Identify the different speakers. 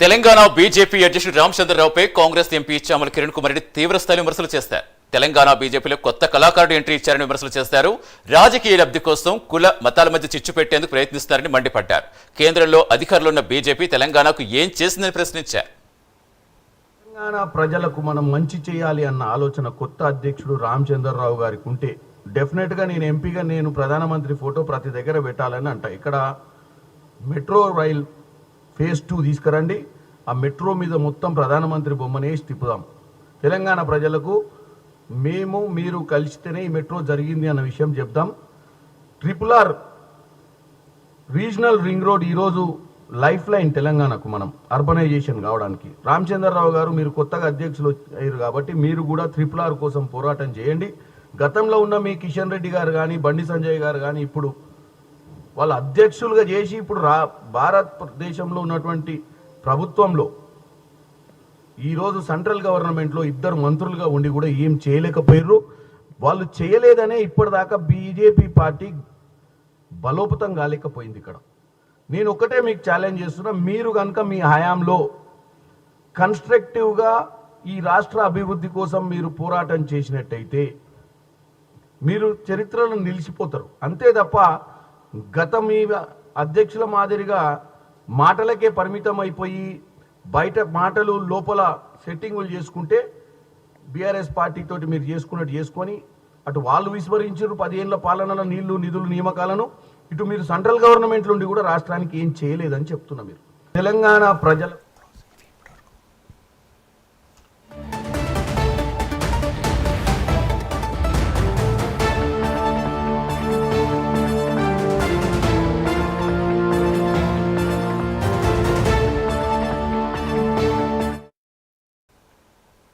Speaker 1: Telangana BJP అధ్యక్షుడు రామచంద్రరావుపై Congress MP Chamala Kiran Kumar Reddy తీవ్రస్థాయిలో విమర్శలు చేశారు. తెలంగాణ బీజేపీలో కొత్త కళాకారుడు ఎంట్రీ ఇచ్చారని విమర్శలు చేశారు. రాజకీయ లబ్ధి కోసం కుల మతాల మధ్య చిచ్చు పెట్టేందుకు ప్రయత్నిస్తారని మండిపడ్డారు. కేంద్రంలో అధికారంలో ఉన్న బీజేపీ తెలంగాణకు ఏం చేసిందని ప్రశ్నించారు.
Speaker 2: తెలంగాణ ప్రజలకు మనం మంచి చేయాలి అన్న ఆలోచన కొత్త అధ్యక్షుడు రామచంద్రరావు గారికి ఉంటే డెఫినెట్గా నేను ఎంపీగా నేను ప్రధానమంత్రి ఫోటో ప్రతి దగ్గర పెట్టాలని అంట. ఇక్కడ మెట్రో రైల్ ఫేజ్ టూ తీసుకురండి. ఆ మెట్రో మీద మొత్తం ప్రధానమంత్రి బొమ్మనే తిప్పుదాం తెలంగాణ ప్రజలకు మేము మీరు కలిస్తేనే ఈ మెట్రో జరిగింది అన్న విషయం చెప్దాం. Triple R regional ring road ఈరోజు లైఫ్ లైన్ తెలంగాణకు మనం అర్బనైజేషన్ కావడానికి. రామచంద్రరావు గారు మీరు కొత్తగా అధ్యక్షులు అయ్యారు కాబట్టి మీరు కూడా త్రిపుల్ ఆర్ కోసం పోరాటం చేయండి. గతంలో ఉన్న మీ కిషన్ రెడ్డి గారు కానీ బండి సంజయ్ గారు కానీ ఇప్పుడు వాళ్ళు అధ్యక్షులుగా చేసి ఇప్పుడు రా భారతదేశంలో ఉన్నటువంటి ప్రభుత్వంలో ఈరోజు సెంట్రల్ గవర్నమెంట్లో ఇద్దరు మంత్రులుగా ఉండి కూడా ఏం చేయలేకపోయారు వాళ్ళు చేయలేదనే ఇప్పటిదాకా బీజేపీ పార్టీ బలోపతం కాలేకపోయింది ఇక్కడ. నేను ఒకటే మీకు ఛాలెంజ్ చేస్తున్నా మీరు కనుక మీ హయాంలో కన్స్ట్రక్టివ్గా ఈ రాష్ట్ర అభివృద్ధి కోసం మీరు పోరాటం చేసినట్టయితే మీరు చరిత్రలో నిలిచిపోతారు. అంతే తప్ప గత మీ అధ్యక్షుల మాదిరిగా మాటలకే పరిమితం అయిపోయి బయట మాటలు లోపల సెట్టింగులు చేసుకుంటే బీఆర్ఎస్ పార్టీతో మీరు చేసుకున్నట్టు చేసుకొని అటు వాళ్ళు విస్మరించారు పదిహేనుల పాలనలో నీళ్ళు నిధులు నియామకాలను. ఇటు మీరు సెంట్రల్ గవర్నమెంట్ నుండి కూడా రాష్ట్రానికి ఏం చేయలేదని చెప్తున్నా మీరు. తెలంగాణ ప్రజల